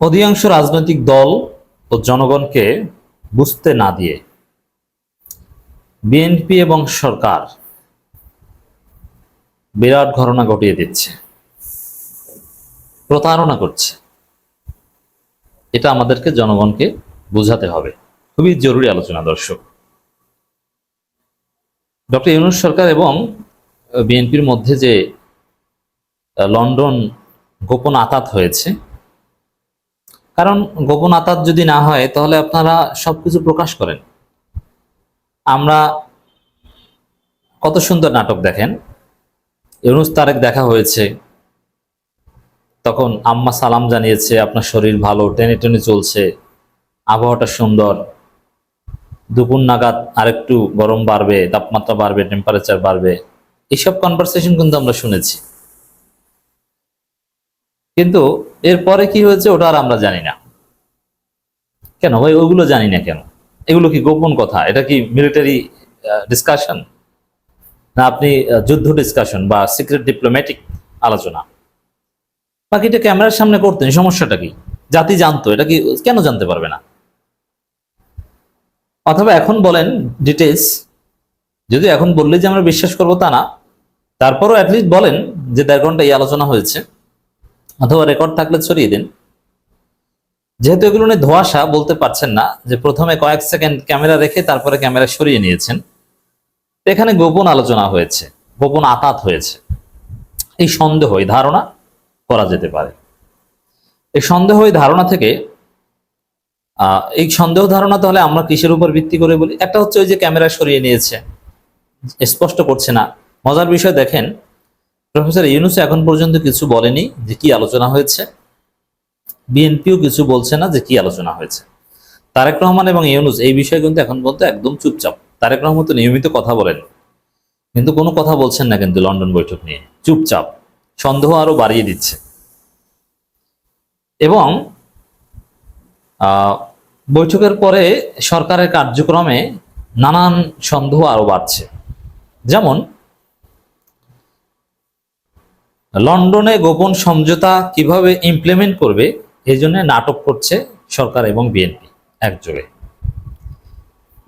অধিকাংশ রাজনৈতিক দল ও জনগণকে বুঝতে না দিয়ে বিএনপি এবং সরকার বিরাট ঘটনা ঘটিয়ে দিচ্ছে, প্রতারণা করছে। এটা আমাদেরকে, জনগণকে বোঝাতে হবে। খুবই জরুরি আলোচনা, দর্শক। ডক্টর ইউনুস সরকার এবং বিএনপির মধ্যে যে লন্ডন গোপন আতাত হয়েছে কারণ গোপন আতাত যদি না হয়, তাহলে আপনারা সবকিছু প্রকাশ করেন। আমরা কত সুন্দর নাটক দেখেন। ইউনুস তারেক দেখা হয়েছে। তখন আম্মা সালাম জানিয়েছে, আপনার শরীর ভালো টেনে টেনে চলছে, আবহাওয়াটা সুন্দর। দুপুর নাগাদ আরেকটু গরম বাড়বে, তাপমাত্রা বাড়বে টেম্পারেচার বাড়বে। এইসব কনভারসেশন কিন্তু আমরা শুনেছি। কিন্তু এরপরে কি হয়েছে ওটা আর আমরা জানি না। কেন ভাই, ওইগুলো জানি না কেন? এগুলো কি গোপন কথা? এটা কি মিলিটারি ডিসকাশন না, আপনি যুদ্ধ ডিসকাশন বা সিক্রেট ডিপ্লোম্যাটিক আলোচনা? বাকি এটা ক্যামেরার সামনে করতেন, সমস্যাটা কি? জাতি জানতো, এটা কি কেন জানতে পারবে না? অথবা এখন বলেন ডিটেলস যদি এখন বললে যে আমরা বিশ্বাস করব তা না, তারপরও অ্যাটলিস্ট বলেন যে দেড় ঘণ্টা এই আলোচনা হয়েছে। অথবা রেকর্ড থাকলে ছড়িয়ে দিন। যেহেতু এগুলো নিয়ে ধোয়াশা বলতে পারছেন না, যে প্রথমে কয়েক সেকেন্ড ক্যামেরা রেখে তারপরে ক্যামেরা সরিয়ে নিয়েছেন। এখানে গোপন আলোচনা হয়েছে, গোপন আতাত হয়েছে। এই সন্দেহ এই ধারণা করা যেতে পারে। এই সন্দেহ এই ধারণা থেকে এই সন্দেহ ধারণা তাহলে আমরা কিসের উপর ভিত্তি করে বলি? একটা হচ্ছে ওই যে ক্যামেরা সরিয়ে নিয়েছে, স্পষ্ট করছে না। মজার বিষয় দেখেন প্রফেসর ইউনুস এখন পর্যন্ত কিছু বলেনি যে কি আলোচনা হয়েছে। বিএনপিও কিছু বলছে না যে কি আলোচনা হয়েছে। তারেক রহমান এবং ইউনুস এই বিষয়ে কিন্তু এখন পর্যন্ত একদম চুপচাপ। তারেক রহমান তো নিয়মিত কথা বলেন, কিন্তু কোনো কথা বলছেন না কিন্তু লন্ডন বৈঠক নিয়ে। চুপচাপ, সন্দেহ আরও বাড়িয়ে দিচ্ছে। এবং বৈঠকের পরে সরকারের কার্যক্রমে নানান সন্দেহ আরও বাড়ছে। যেমন লন্ডনে গোপন সমঝোতা কীভাবে ইমপ্লিমেন্ট করবে, এই জন্য নাটক করছে সরকার এবং বিএনপি একযোগে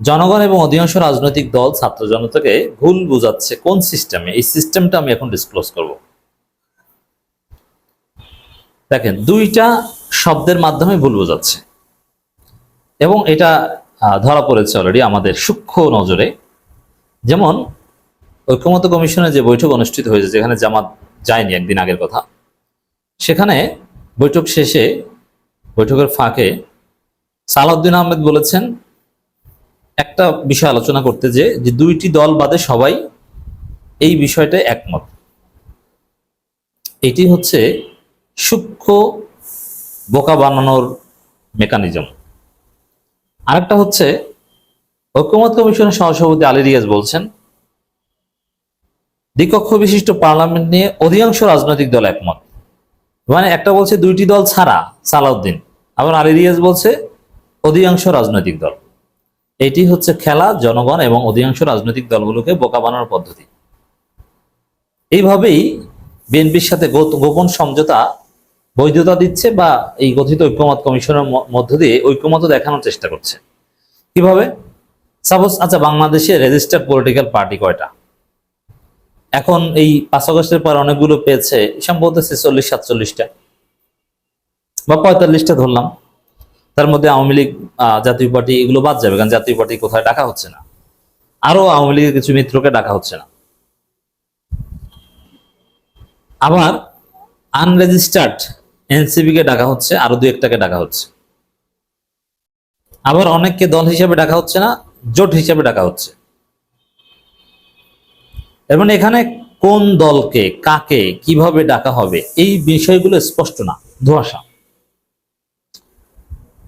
জনগণ এবং অধিকাংশ রাজনৈতিক দল ছাত্র জনতাকে ভুল বোঝাচ্ছে কোন সিস্টেমে এই সিস্টেমটা আমি এখন ডিসক্লোজ করব। দেখেন, দুইটা শব্দের মাধ্যমে ভুল বোঝাচ্ছে। এবং এটা ধরা পড়েছে অলরেডি আমাদের সূক্ষ্ম নজরে। যেমন ঐক্যমত কমিশনে যে বৈঠক অনুষ্ঠিত হয়েছে, যেখানে জামাত যায়নি একদিন আগের কথা। সেখানে বৈঠক শেষে, বৈঠকের ফাঁকে সালাউদ্দিন আহমেদ বলেছেন, একটা বিষয় আলোচনা করতে যে যে দুইটি দল বাদে সবাই এই বিষয়টা একমত। এটি হচ্ছে সূক্ষ্ম বোকা বানানোর মেকানিজম আরেকটা হচ্ছে ঐক্যমত কমিশনের সহসভাপতি আলী রিয়াজ বলছেন দ্বিকক্ষ বিশিষ্ট পার্লামেন্ট নিয়ে অধিকাংশ রাজনৈতিক দল একমত। মানে একটা বলছে দুইটি দল ছাড়া সালাউদ্দিন, আবার আলী রিয়াজ বলছে অধিকাংশ রাজনৈতিক দল। এটি হচ্ছে খেলা, জনগণ এবং অধিকাংশ রাজনৈতিক দলগুলোকে বোকা বানানোর পদ্ধতি। এইভাবেই বিএনপির সাথে গোপন সমঝোতা বৈধতা দিচ্ছে বা এই গঠিত ঐক্যমত কমিশনের মধ্য দিয়ে ঐক্যমত দেখানোর চেষ্টা করছে। কীভাবে? সাপোজ আচ্ছা বাংলাদেশে রেজিস্টার্ড পলিটিক্যাল পার্টি কয়টা? এখন এই পাঁচ আগস্টের পর অনেকগুলো পেয়েছে সম্ভবত ছেচল্লিশ সাতচল্লিশটা। বা পঁয়তাল্লিশটা ধরলাম। তার মধ্যে আওয়ামী লীগ জাতীয় পার্টি, এগুলো বাদ যাবে, কারণ জাতীয় পার্টি কোথায় ডাকা হচ্ছে না। আরও আওয়ামী লীগের কিছু মিত্রকে ডাকা হচ্ছে না। আবার আনরেজিস্টার্ড এনসিবি কে ডাকা হচ্ছে আরও দু একটাকে ডাকা হচ্ছে। আবার অনেককে দল হিসেবে ডাকা হচ্ছে না, জোট হিসেবে ডাকা হচ্ছে। এর মানে এখানে কোন দলকে, কাকে, কীভাবে ডাকা হবে, এই বিষয়গুলো স্পষ্ট না, ধোয়াশা।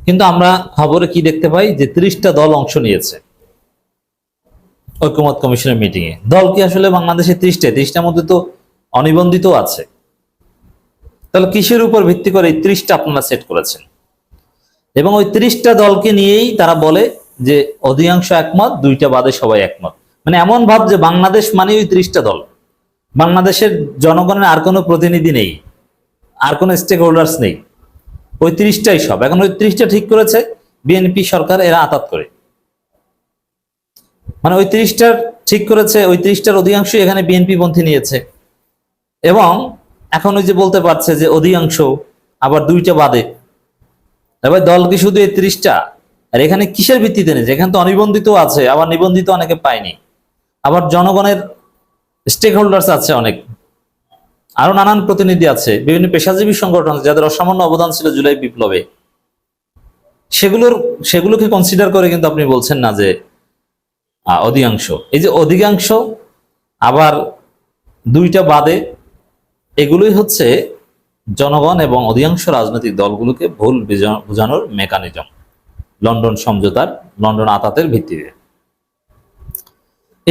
কিন্তু আমরা খবরে কি দেখতে পাই? যে ত্রিশটা দল অংশ নিয়েছে ঐক্যমত কমিশনের মিটিং এ দল কি আসলে বাংলাদেশে ত্রিশটা? ত্রিশটার মধ্যে তো অনিবন্ধিত আছে। তাহলে কিসের উপর ভিত্তি করে এই ত্রিশটা আপনারা সেট করেছেন? এবং ওই ত্রিশটা দলকে নিয়েই তারা বলে যে, অধিকাংশ একমত, দুইটা বাদে সবাই একমত। মানে এমন ভাব যে বাংলাদেশ মানে ওই ত্রিশটা দল। বাংলাদেশের জনগণের আর কোনো প্রতিনিধি নেই, আর কোনো স্টেক হোল্ডার্স নেই। ওই তিরিশটাই সব। এখন ওই তিরিশটা ঠিক করেছে বিএনপি সরকার, এরা আতাত করে। মানে ওই তিরিশটার ঠিক করেছে, ওই তিরিশটার অধিকাংশ এখানে বিএনপি পন্থী নিয়েছে। এবং এখন ওই যে বলতে পারছে যে অধিকাংশ আবার দুইটা বাদে। এবার দল কি শুধু এই ত্রিশটা? আর এখানে কিসের ভিত্তিতে নিয়েছে? এখানে তো অনিবন্ধিত আছে, আবার নিবন্ধিত অনেকে পায়নি। আবার জনগণের স্টেক হোল্ডার্স আছে অনেক। আরও নানান প্রতিনিধি আছে, বিভিন্ন পেশাজীবী সংগঠন যাদের অসামান্য অবদান ছিল জুলাই বিপ্লবে। সেগুলোর, সেগুলোকে কনসিডার করে কিন্তু আপনি বলছেন না যে অধিকাংশ। এই যে অধিকাংশ আবার দুইটা বাদে এগুলোই হচ্ছে জনগণ এবং অধিকাংশ রাজনৈতিক দলগুলোকে ভুল বুঝা- বোঝানোর মেকানিজম লন্ডন সমঝোতার, লন্ডন আতাতের ভিত্তিতে।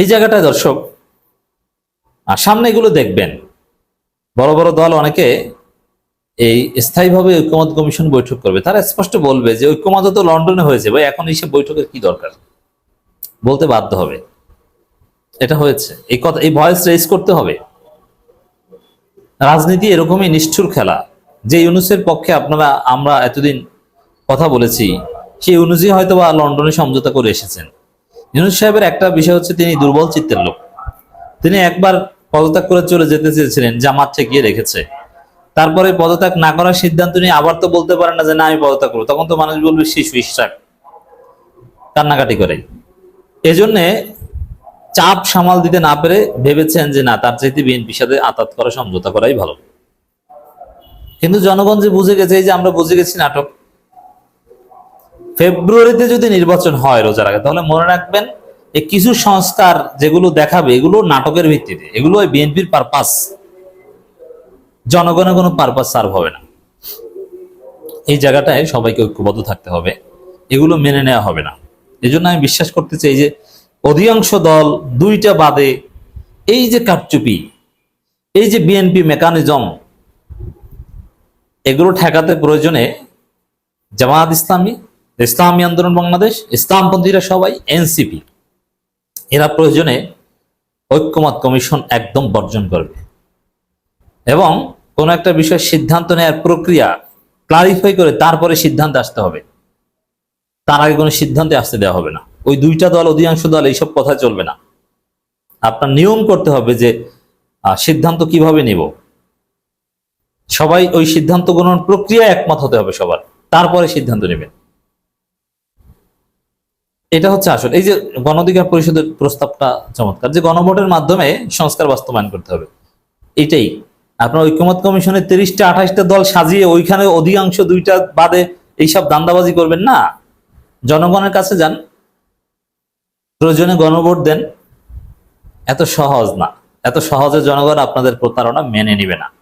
এই জায়গাটায় দর্শক, আর সামনে এগুলো দেখবেন, বড় বড় দল অনেকে এই স্থায়ীভাবে ঐক্যমত কমিশন বৈঠক করবে। তারা স্পষ্ট বলবে যে ঐক্যমত তো লন্ডনে হয়েছে, ভাই, এখন এসে বৈঠকের কি দরকার? বলতে বাধ্য হবে। এটা হয়েছে। এই কথা, এই ভয়েস রেজ করতে হবে। রাজনীতি এরকমই নিষ্ঠুর খেলা। যে ইউনুসের পক্ষে আপনারা, আমরা এতদিন কথা বলেছি, সেই অনুযায়ী হয়তো বা লন্ডনে সমঝোতা করে এসেছেন। ইউনুস সাহেবের একটা বিষয় হচ্ছে তিনি দুর্বল চিত্তের লোক। তিনি একবার পদত্যাগ করে চলে যেতে চেয়েছিলেন, জামাত ঠেকিয়ে রেখেছে। তারপরে পদত্যাগ না করার সিদ্ধান্ত নিয়ে আবার তো বলতে পারেন না যে না, আমি পদত্যাগ করব। তখন তো মানুষ বলবে শিশু ইশাক কান্নাকাটি করে এজন্যে চাপ সামাল দিতে না পেরে ভেবেছেন যে না, তার চাইতে বিএনপির সাথে আতাত করা, সমঝোতা করাই ভালো। কিন্তু জনগণ যে বুঝে গেছে, এই যে আমরা বুঝে গেছি নাটক ফেব্রুয়ারিতে যদি নির্বাচন হয় রোজার আগে, তাহলে মনে রাখবেন এই কিছু সংস্কার যেগুলো দেখাবে, এগুলো নাটকের ভিত্তিতে, এগুলো ওই বিএনপির পারপাস জনগণের কোনো পারপাস সার্ভ হবে না। এই জায়গাটায় সবাইকে ঐক্যবদ্ধ থাকতে হবে, এগুলো মেনে নেওয়া হবে না। এই জন্য আমি বিশ্বাস করতে চাই যে অধিকাংশ দল দুইটা বাদে এই যে কারচুপি, এই যে বিএনপি মেকানিজম এগুলো ঠেকাতে প্রয়োজনে জামায়াত ইসলামী ইসলামী আন্দোলন বাংলাদেশ, ইসলামপন্থীরা সবাই এনসিপি। এরা প্রয়োজনে ঐক্যমত কমিশন একদম বর্জন করবে। এবং কোনো একটা বিষয় সিদ্ধান্ত নেওয়ার প্রক্রিয়া ক্লারিফাই করে তারপরে সিদ্ধান্ত আসতে হবে। তার আগে কোনো সিদ্ধান্তে আসতে দেওয়া হবে না। ওই দুইটা দল, অধিকাংশ দল এইসব কথা চলবে না। আপনার নিয়ম করতে হবে যে সিদ্ধান্ত কীভাবে নিব। সবাই ওই সিদ্ধান্ত গ্রহণ প্রক্রিয়া একমত হতে হবে সবার। তারপরে সিদ্ধান্ত নেবেন। এটা হচ্ছে আসল। এই যে গণঅধিকার পরিষদের প্রস্তাবটা চমৎকার, যে গণভোটের মাধ্যমে সংস্কার বাস্তবায়ন করতে হবে। এটাই। আপনার ঐক্যমত কমিশনের তিরিশটা, আঠাশটা দল সাজিয়ে ওইখানে অধিকাংশ দুইটা বাদে এইসব দান্দাবাজি করবেন না। জনগণের কাছে যান। প্রয়োজনে গণভোট দেন। এত সহজ না। এত সহজে জনগণ আপনাদের প্রতারণা মেনে নিবে না।